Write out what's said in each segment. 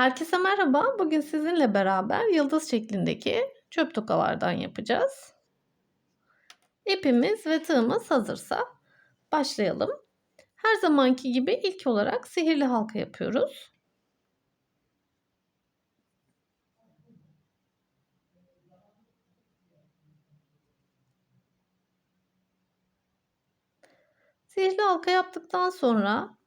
Herkese merhaba. Bugün sizinle beraber yıldız şeklindeki çöp tokalardan yapacağız. İpimiz ve tığımız hazırsa başlayalım. Her zamanki gibi ilk olarak sihirli halka yapıyoruz. Sihirli halka yaptıktan sonra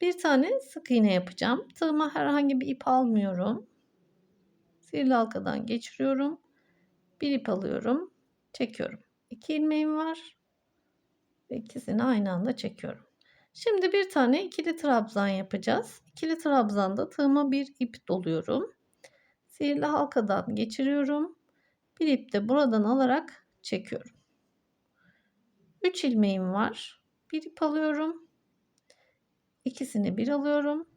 bir tane sık iğne yapacağım. Tığıma herhangi bir ip almıyorum. Sihirli halkadan geçiriyorum. Bir ip alıyorum. Çekiyorum. İki ilmeğim var. Ve ikisini aynı anda çekiyorum. Şimdi bir tane ikili trabzan yapacağız. İkili trabzanda tığıma bir ip doluyorum. Sihirli halkadan geçiriyorum. Bir ip de buradan alarak çekiyorum. 3 ilmeğim var. Bir ip alıyorum. İkisini bir alıyorum.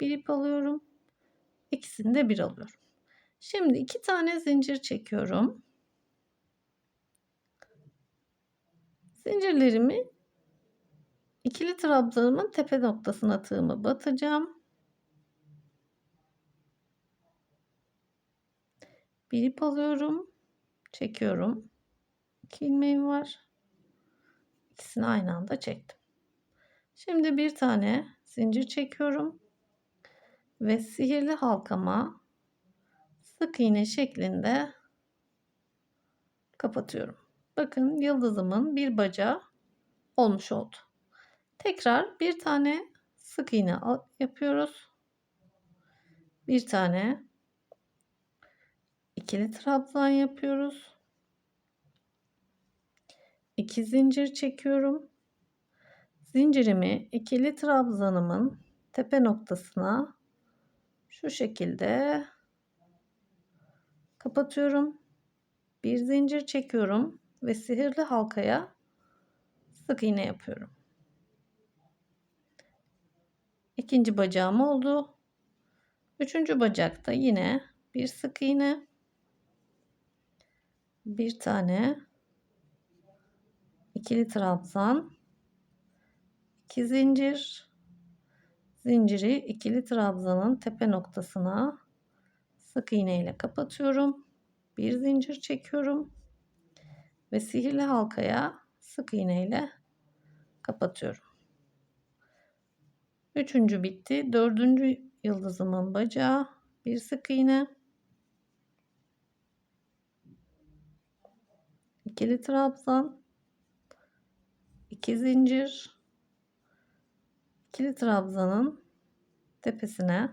Bir ip alıyorum. İkisini de bir alıyorum. Şimdi iki tane zincir çekiyorum. Zincirlerimi ikili trabzanımın tepe noktasına tığımı batacağım. Bir ip alıyorum. Çekiyorum. İki ilmeğim var. İkisini aynı anda çektim. Şimdi bir tane zincir çekiyorum ve sihirli halkama sık iğne şeklinde kapatıyorum. Bakın yıldızımın bir bacağı olmuş oldu. Tekrar bir tane sık iğne yapıyoruz. Bir tane ikili trabzan yapıyoruz. İki zincir çekiyorum. Zincirimi ikili trabzanımın tepe noktasına şu şekilde kapatıyorum. Bir zincir çekiyorum ve sihirli halkaya sık iğne yapıyorum. İkinci bacağım oldu. Üçüncü bacakta yine bir sık iğne, bir tane ikili trabzan 2 zincir zinciri ikili trabzanın tepe noktasına sık iğne ile kapatıyorum. Bir zincir çekiyorum ve sihirli halkaya sık iğne ile kapatıyorum. Üçüncü bitti. Dördüncü yıldızımın bacağı bir sık iğne. ikili trabzan, iki zincir, ikili trabzanın tepesine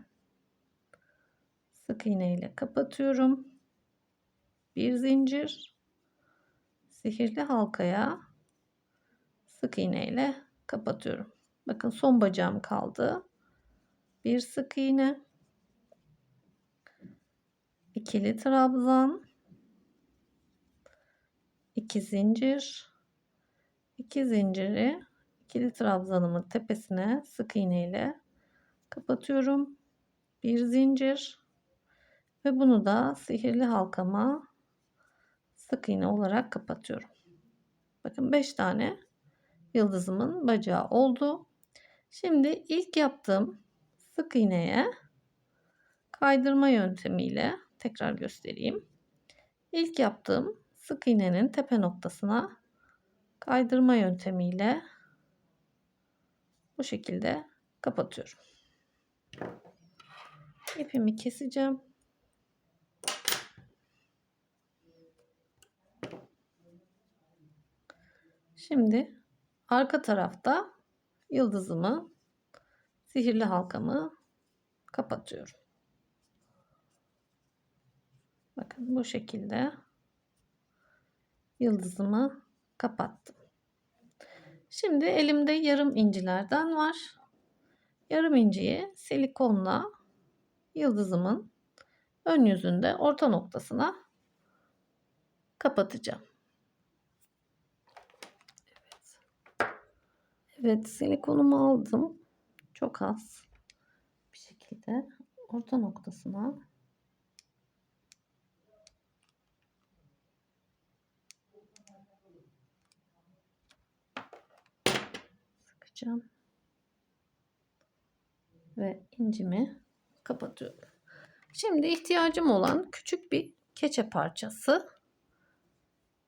sık iğne ile kapatıyorum. Bir zincir sihirli halkaya sık iğne ile kapatıyorum. Bakın son bacağım kaldı. Bir sık iğne ikili trabzan iki zincir iki zinciri ikili trabzanımın tepesine sık iğne ile kapatıyorum. Bir zincir ve bunu da sihirli halkama sık iğne olarak kapatıyorum. Bakın 5 tane yıldızımın bacağı oldu. Şimdi ilk yaptığım sık iğneye kaydırma yöntemiyle tekrar göstereyim. İlk yaptığım sık iğnenin tepe noktasına kaydırma yöntemiyle bu şekilde kapatıyorum. İpimi keseceğim. Şimdi arka tarafta yıldızımı, sihirli halkamı kapatıyorum. Bakın bu şekilde yıldızımı kapattım. Şimdi elimde yarım incilerden var. Yarım inciyi silikonla yıldızımın ön yüzünde orta noktasına kapatacağım. Evet. Evet silikonumu aldım. Çok az bir şekilde orta noktasına sıkacağım. Ve incimi kapatıyorum. Şimdi ihtiyacım olan küçük bir keçe parçası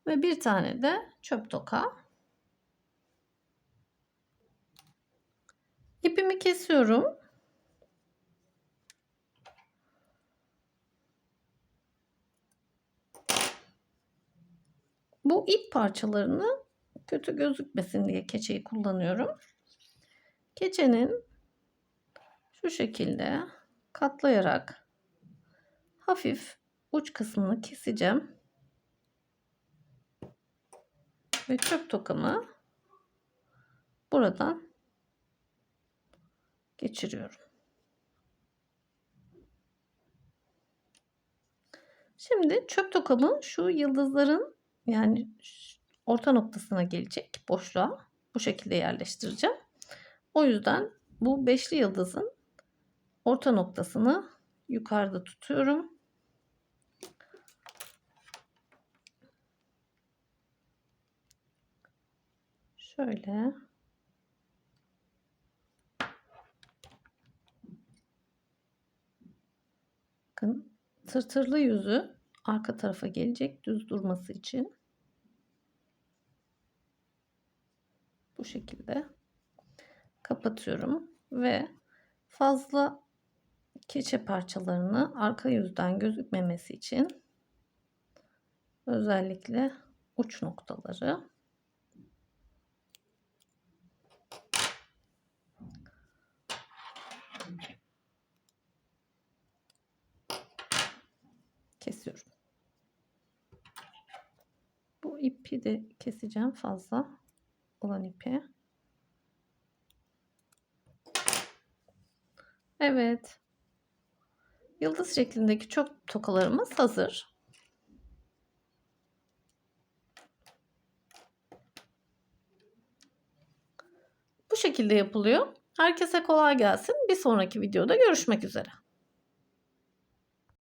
ve bir tane de çöp toka. İpimi kesiyorum. Bu ip parçalarını kötü gözükmesin diye keçeyi kullanıyorum. Keçenin şu şekilde katlayarak hafif uç kısmını keseceğim. Ve çöp tokamı buradan geçiriyorum. Şimdi çöp tokamı şu yıldızların yani orta noktasına gelecek boşluğa bu şekilde yerleştireceğim. O yüzden bu beşli yıldızın orta noktasını yukarıda tutuyorum. Şöyle. Bakın tırtırlı yüzü arka tarafa gelecek düz durması için. Bu şekilde kapatıyorum ve fazla keçe parçalarını arka yüzden gözükmemesi için özellikle uç noktaları kesiyorum. Bu ipi de keseceğim fazla olan ipi. Evet. Yıldız şeklindeki çok tokalarımız hazır. Bu şekilde yapılıyor. Herkese kolay gelsin. Bir sonraki videoda görüşmek üzere.